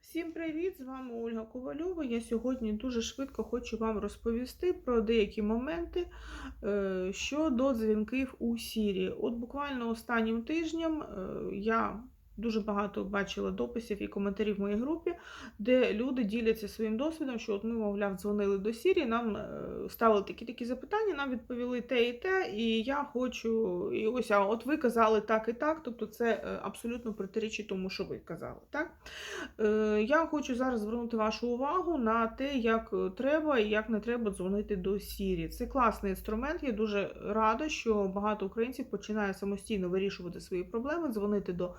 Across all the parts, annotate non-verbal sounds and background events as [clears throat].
Всім привіт! З вами Ольга Ковальова. Я сьогодні дуже швидко хочу вам розповісти про деякі моменти е, щодо дзвінків у Сірі. От буквально останнім тижнем е, я дуже багато бачила дописів і коментарів в моїй групі, де люди діляться своїм досвідом, що от ми, мовляв, дзвонили до Сірі, нам е, ставили такі такі запитання, нам відповіли те і те, і я хочу. І ось, а от ви казали так і так. Тобто це е, абсолютно протирічить тому, що ви казали. Так? Е, Я хочу зараз звернути вашу увагу на те, як треба і як не треба дзвонити до Сірі. Це класний інструмент. Я дуже рада, що багато українців починає самостійно вирішувати свої проблеми, дзвонити до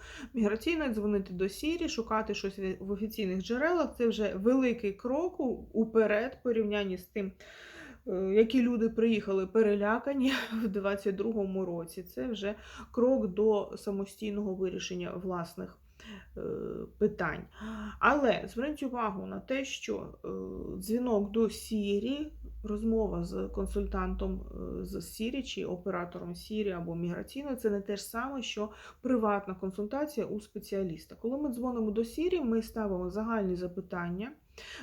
міграційної, дзвонити до Сірі, шукати щось в- офіційних джерелах. Це вже великий крок уперед порівнянні з тим. е, Які люди приїхали перелякані [laughs] в 22-му році, це вже крок до самостійного вирішення власних питань. Але зверніть увагу на те, що е, дзвінок до Сірі, розмова з консультантом е, з Сірі чи оператором Сірі або міграційною, це не те ж саме, що приватна консультація у спеціаліста. Коли ми дзвонимо до Сірі, ми ставимо загальні запитання.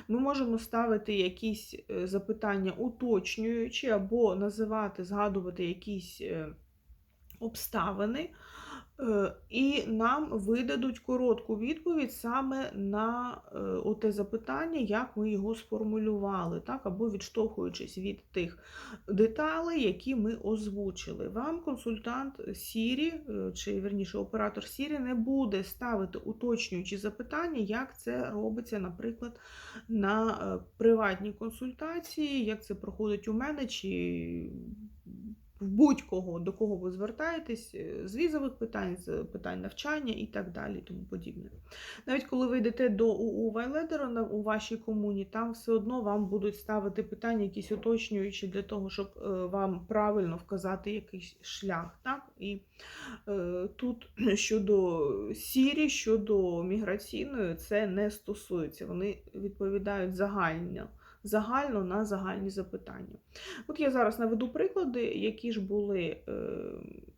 Ми можемо ставити якісь е, запитання уточнюючі, або називати, згадувати якісь е, обставини, е, і нам видадуть коротку відповідь саме на е, оте запитання, як ми його сформулювали, так, або відштовхуючись від тих деталей, які ми озвучили. Вам консультант Сірі, е, чи верніше оператор Сірі, не буде ставити уточнюючі запитання, як це робиться, наприклад, на е, приватній консультації, як це проходить у мене, чи будь-кого, до кого ви звертаєтесь, е, з візових питань, з питань навчання і так далі, і тому подібне. Навіть коли ви йдете до УУ Вайледера у вашій комуні, там все одно вам будуть ставити питання, якісь уточнюючі для того, щоб е, вам правильно вказати якийсь шлях. Так? І е, тут [clears throat] щодо сірі, щодо міграційної, це не стосується. Вони відповідають загально, загально на загальні запитання. От я зараз наведу приклади, які ж були е,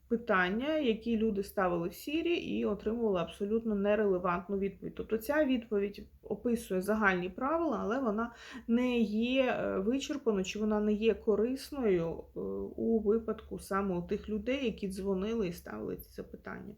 питання, які люди ставили в сірі і отримували абсолютно нерелевантну відповідь. Тобто ця відповідь описує загальні правила, але вона не є е, вичерпаною чи вона не є корисною е, у випадку саме у тих людей, які дзвонили і ставили ці запитання.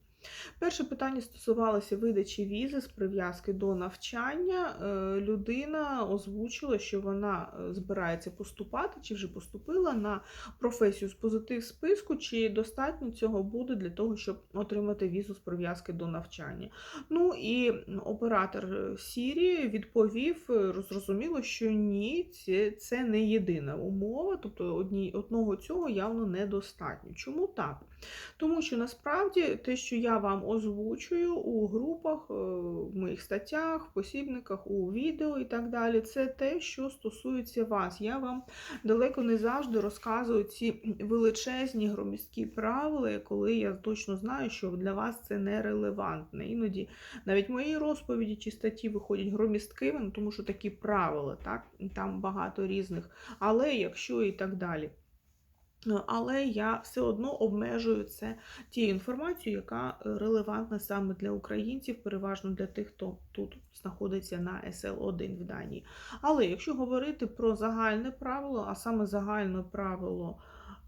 Перше питання стосувалося видачі візи з прив'язки до навчання. Е, Людина озвучила, що вона е, збирається поступати чи вже поступила на професію з позитив списку, чи достатньо цього буде для того, щоб отримати візу з прив'язки до навчання. Ну і оператор е, Сірі відповів зрозуміло, що ні, це не єдина умова, тобто одні, одного цього явно недостатньо. Чому так? Тому що насправді те, що я вам озвучую у групах, е, в моїх статтях, в посібниках, у відео і так далі, це те, що стосується вас. Я вам далеко не завжди розказую ці величезні громісткі правила, коли я точно знаю, що для вас це нерелевантне. Іноді навіть мої розповіді чи статті виходять громісткими, ну, тому що такі правила, так? там багато різних, але якщо і так далі. Е, Але я все одно обмежую це тією інформацією, яка е, релевантна саме для українців, переважно для тих, хто тут знаходиться на СЛ1 в Данії. Але якщо говорити про загальне правило, а саме загальне правило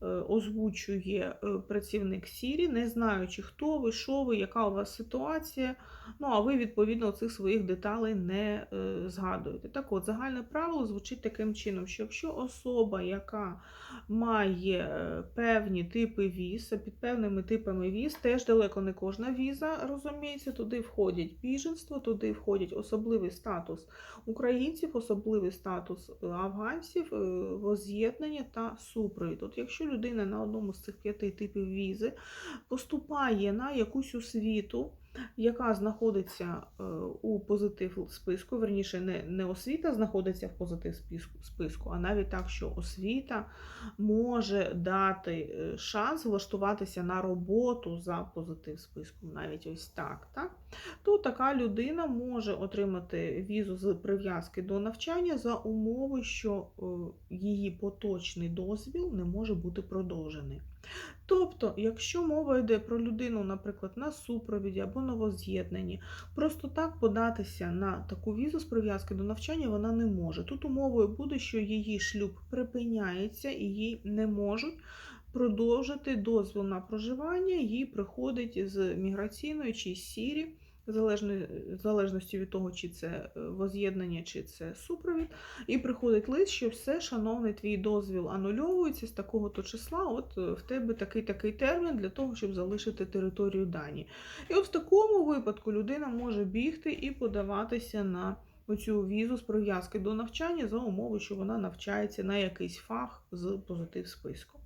озвучує е, працівник Сірі, не знаючи, хто ви, що ви, яка у вас ситуація, ну а ви відповідно цих своїх деталей не е, згадуєте. Так от, загальне правило звучить таким чином, що якщо особа, яка має е, певні типи віз, під певними типами віз теж далеко не кожна віза, розуміється, туди входять біженство, туди входять особливий статус українців, особливий статус е, афганців, е, воз'єднання та супровід. От якщо людина на одному з цих п'яти типів візи поступає на якусь освіту, яка знаходиться е, у позитив списку, верніше, не, не освіта знаходиться в позитив списку, списку, а навіть так, що освіта може дати е, шанс влаштуватися на роботу за позитив списком, навіть ось так, так? то така людина може отримати візу з прив'язки до навчання за умови, що е, її поточний дозвіл не може бути продовжений. Тобто, якщо мова йде про людину, наприклад, на супровіді або новоз'єднанні, просто так податися на таку візу з прив'язки до навчання вона не може. Тут умовою буде, що її шлюб припиняється і їй не можуть продовжити дозвіл на проживання, їй приходить з міграційної чи сірі. В залежності від того, чи це е, воз'єднання, чи це супровід, і приходить лист, що все, шановний, твій дозвіл анульовується з такого-то числа, от е, в тебе такий-такий термін для того, щоб залишити територію Данії. І от в такому випадку людина може бігти і подаватися на оцю візу з прив'язки до навчання за умови, що вона навчається на якийсь фах з позитив списку.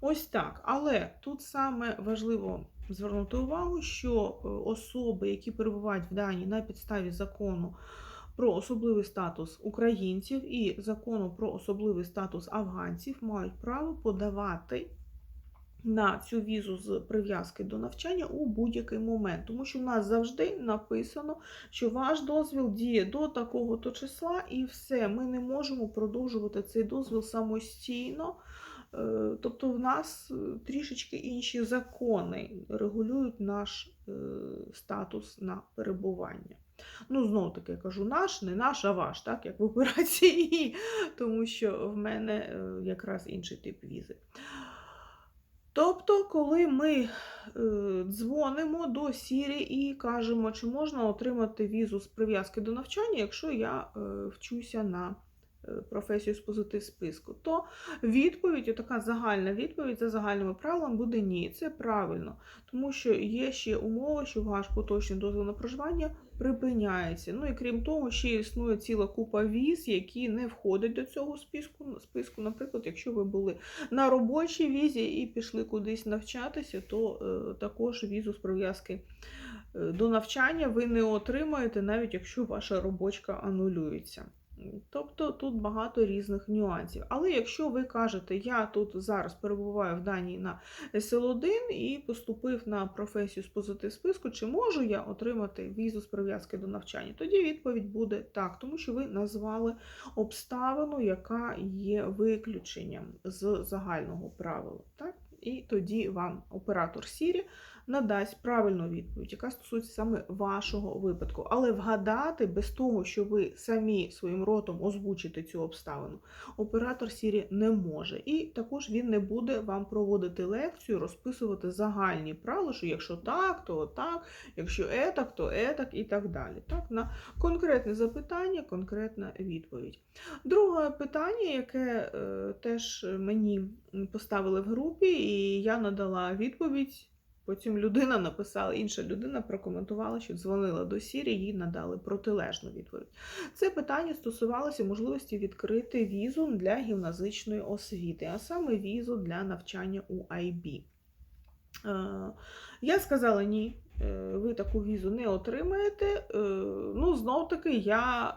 Ось так. Але тут саме важливо звернути увагу, що е, особи, які перебувають в Данії на підставі закону про особливий статус українців і закону про особливий статус афганців, мають право подавати. На цю візу з прив'язки до навчання у будь-який момент, тому що в нас завжди написано, що ваш дозвіл діє до такого-то числа, і все, ми не можемо продовжувати цей дозвіл самостійно. Е, Тобто в нас е, трішечки інші закони регулюють наш е, статус на перебування. Ну, знову таки я кажу, наш, не наш, а ваш, так, як в операції, [laughs] тому що в мене якраз інший тип візи. Тобто, коли ми дзвонимо до Сірі і кажемо, чи можна отримати візу з прив'язки до навчання, якщо я вчуся на професію з позитив списку, то відповідь, така загальна відповідь за загальними правилами буде ні. Це правильно, тому що є ще умова, що ваш поточний дозвіл на проживання припиняється. Ну і крім того, ще існує ціла купа віз, які не входять до цього списку. списку. Наприклад, якщо ви були на робочій візі і пішли кудись навчатися, то е, також візу з прив'язки е, до навчання ви не отримаєте, навіть якщо ваша робочка анулюється. Тобто тут багато різних нюансів. Але якщо ви кажете, я тут зараз перебуваю в Данії на СЛ1 і поступив на професію з позитив списку, чи можу я отримати візу з прив'язки до навчання? Тоді відповідь буде так, тому що ви назвали обставину, яка є виключенням з загального правила. Так? І тоді вам оператор Сірі надасть правильну відповідь, яка стосується саме вашого випадку. Але вгадати без того, що ви самі своїм ротом озвучите цю обставину, оператор Сірі не може. І також він не буде вам проводити лекцію, розписувати загальні правила, що якщо так, то так, якщо етак, то етак і так далі. Так, На конкретне запитання, конкретна відповідь. Друге питання, яке е, теж мені поставили в групі, і я надала відповідь. Потім людина написала, інша людина прокоментувала, що дзвонила до Сірі, їй надали протилежну відповідь. Це питання стосувалося можливості відкрити візу для гімназичної освіти, а саме візу для навчання у IB. Е, Я сказала ні, е, ви таку візу не отримаєте. Е, Ну, знов таки, я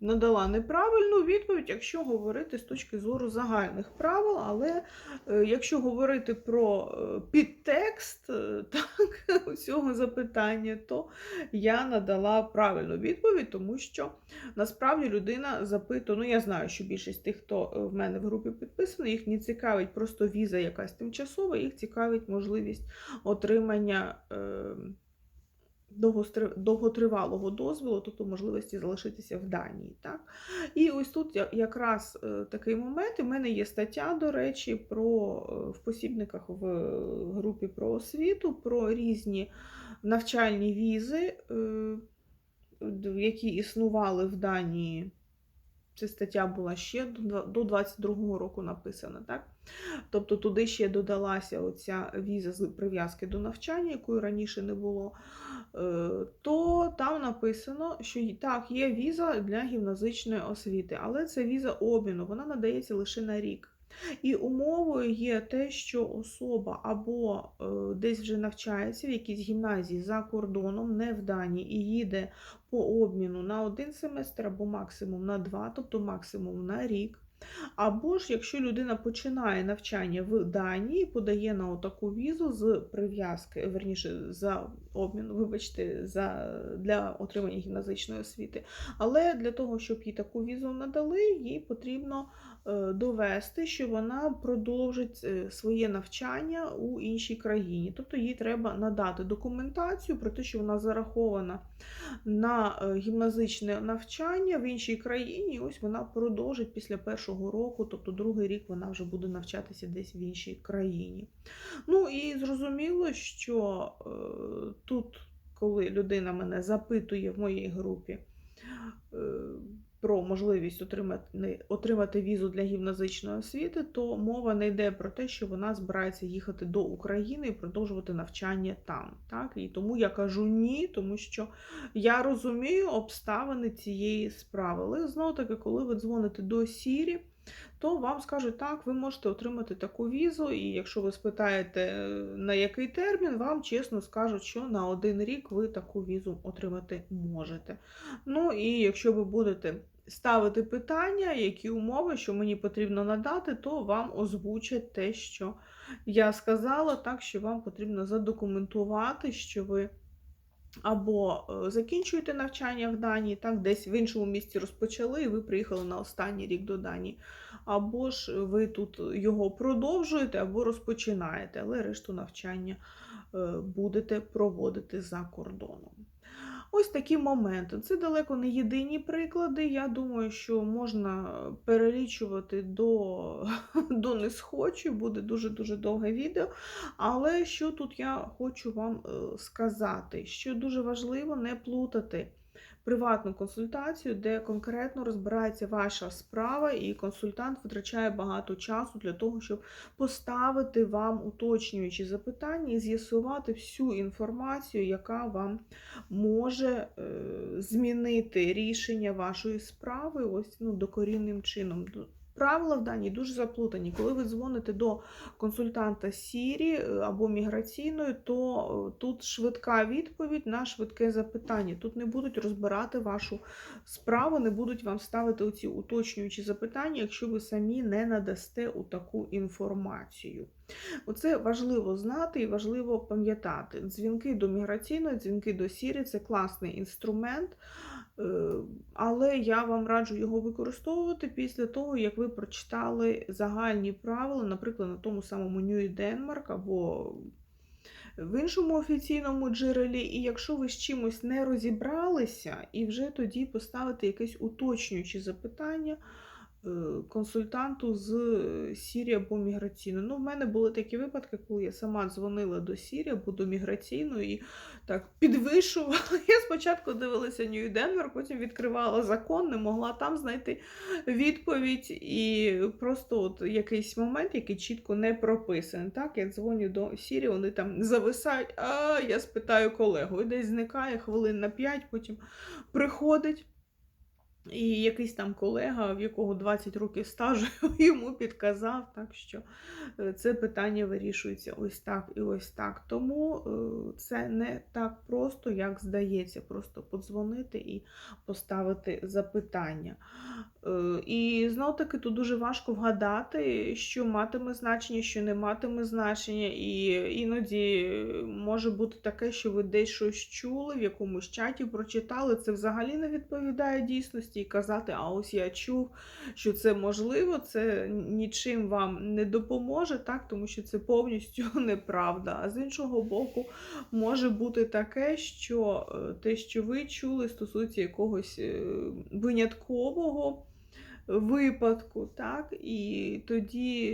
надала неправильну відповідь, якщо говорити з точки зору загальних правил, але е, якщо говорити про е, підтекст е, [laughs] так, цього запитання, то я надала правильну відповідь, тому що насправді людина запитує, ну я знаю, що більшість тих, хто е, в мене в групі підписаний, їх не цікавить просто віза якась тимчасова, їх цікавить можливість отримання. Е, довготривалого дозволу, тобто можливості залишитися в Данії. Так? І ось тут якраз е, такий момент. У мене є стаття, до речі, про е, в посібниках в групі про освіту, про різні навчальні візи, е, які існували в Данії. Ця стаття була ще до 22-го року написана, так? Тобто туди ще додалася оця віза з прив'язки до навчання, якої раніше не було. Е, То там написано, що так, є віза для гімназичної освіти, але це віза обміну, вона надається лише на рік. І умовою є те, що особа або е, десь вже навчається в якійсь гімназії за кордоном, не в Данії, і їде по обміну на один семестр або максимум на два, тобто максимум на рік. Або ж, якщо людина починає навчання в Данії, подає на таку візу з прив'язки, верніше, за обмін, вибачте, за, для отримання гімназичної освіти. Але для того, щоб їй таку візу надали, їй потрібно довести, що вона продовжить е, своє навчання у іншій країні. Тобто їй треба надати документацію про те, що вона зарахована на е, гімназичне навчання в іншій країні. Ось вона продовжить після першого року, тобто другий рік вона вже буде навчатися десь в іншій країні. Ну і зрозуміло, що е, тут, коли людина мене запитує в моїй групі. Про можливість отримати, отримати візу для гімназичної освіти, то мова не йде про те, що вона збирається їхати до України і продовжувати навчання там. Так? І тому я кажу ні, тому що я розумію обставини цієї справи. Але знову таки, коли ви дзвоните до Сірі, то вам скажуть, так, ви можете отримати таку візу, і якщо ви спитаєте, е, на який термін, вам чесно скажуть, що на один рік ви таку візу отримати можете. Ну і якщо ви будете ставити питання, які умови, що мені потрібно надати, то вам озвучать те, що я сказала, так що вам потрібно задокументувати, що ви. Або е, закінчуєте навчання в Данії, так, десь в іншому місці розпочали, і ви приїхали на останній рік до Данії. Або ж ви тут його продовжуєте, або розпочинаєте, але решту навчання е, будете проводити за кордоном. Ось такі моменти. Це далеко не єдині приклади. Я думаю, що можна перелічувати до [laughs] до не схочу, буде дуже-дуже довге відео. Але що тут я хочу вам е, сказати, що дуже важливо не плутати приватну консультацію, де конкретно розбирається ваша справа, і консультант витрачає багато часу для того, щоб поставити вам уточнюючі запитання і з'ясувати всю інформацію, яка вам може е, змінити рішення вашої справи ось ну, докорінним чином. Правила в Данії дуже заплутані. Коли ви дзвоните до консультанта Сірі е, або міграційної, то е, тут швидка відповідь на швидке запитання. Тут не будуть розбирати вашу справу, не будуть вам ставити оці уточнюючі запитання, якщо ви самі не надасте у таку інформацію. Оце важливо знати і важливо пам'ятати. Дзвінки до міграційної, дзвінки до Сірі це класний інструмент. Е, але я вам раджу його використовувати після того, як ви прочитали загальні правила, наприклад, на тому самому New Denmark або в іншому офіційному джерелі. І якщо ви з чимось не розібралися, і вже тоді поставити якесь уточнююче запитання. Е, консультанту з Сірії або міграційної. Ну, в мене були такі випадки, коли я сама дзвонила до Сірії або до міграційної і так підвишувала. [laughs] Я спочатку дивилася Нью Денвер, потім відкривала закон, не могла там знайти відповідь. І просто от якийсь момент, який чітко не прописаний. Так, Я дзвоню до Сірії, вони там зависають, а я спитаю колегу. І десь зникає хвилин на 5, потім приходить. І якийсь там колега, в якого 20 років стажу, [laughs] йому підказав, так що е, це питання вирішується ось так і ось так. Тому е, це не так просто, як здається, просто подзвонити і поставити запитання. Е, і знов таки тут дуже важко вгадати, що матиме значення, що не матиме значення. І іноді може бути таке, що ви десь щось чули, в якомусь чаті прочитали. Це взагалі не відповідає дійсності і казати, а ось я чув, що це можливо, це нічим вам не допоможе, так, тому що це повністю [laughs] неправда. А з іншого боку, може бути таке, що е, те, що ви чули, стосується якогось е, виняткового. Випадку, так, і тоді,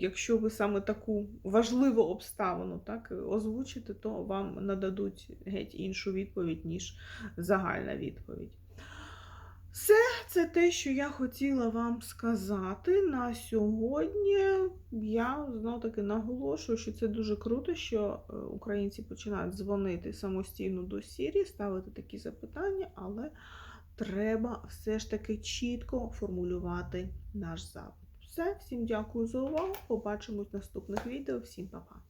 якщо ви саме таку важливу обставину так, озвучите, то вам нададуть геть іншу відповідь, ніж загальна відповідь. Все, це те, що я хотіла вам сказати на сьогодні. Я знов таки наголошую, що це дуже круто, що е, українці починають дзвонити самостійно до Сірі, ставити такі запитання, але треба все ж таки чітко формулювати наш запит. Все, всім дякую за увагу. Побачимось в наступних відео. Всім па-па!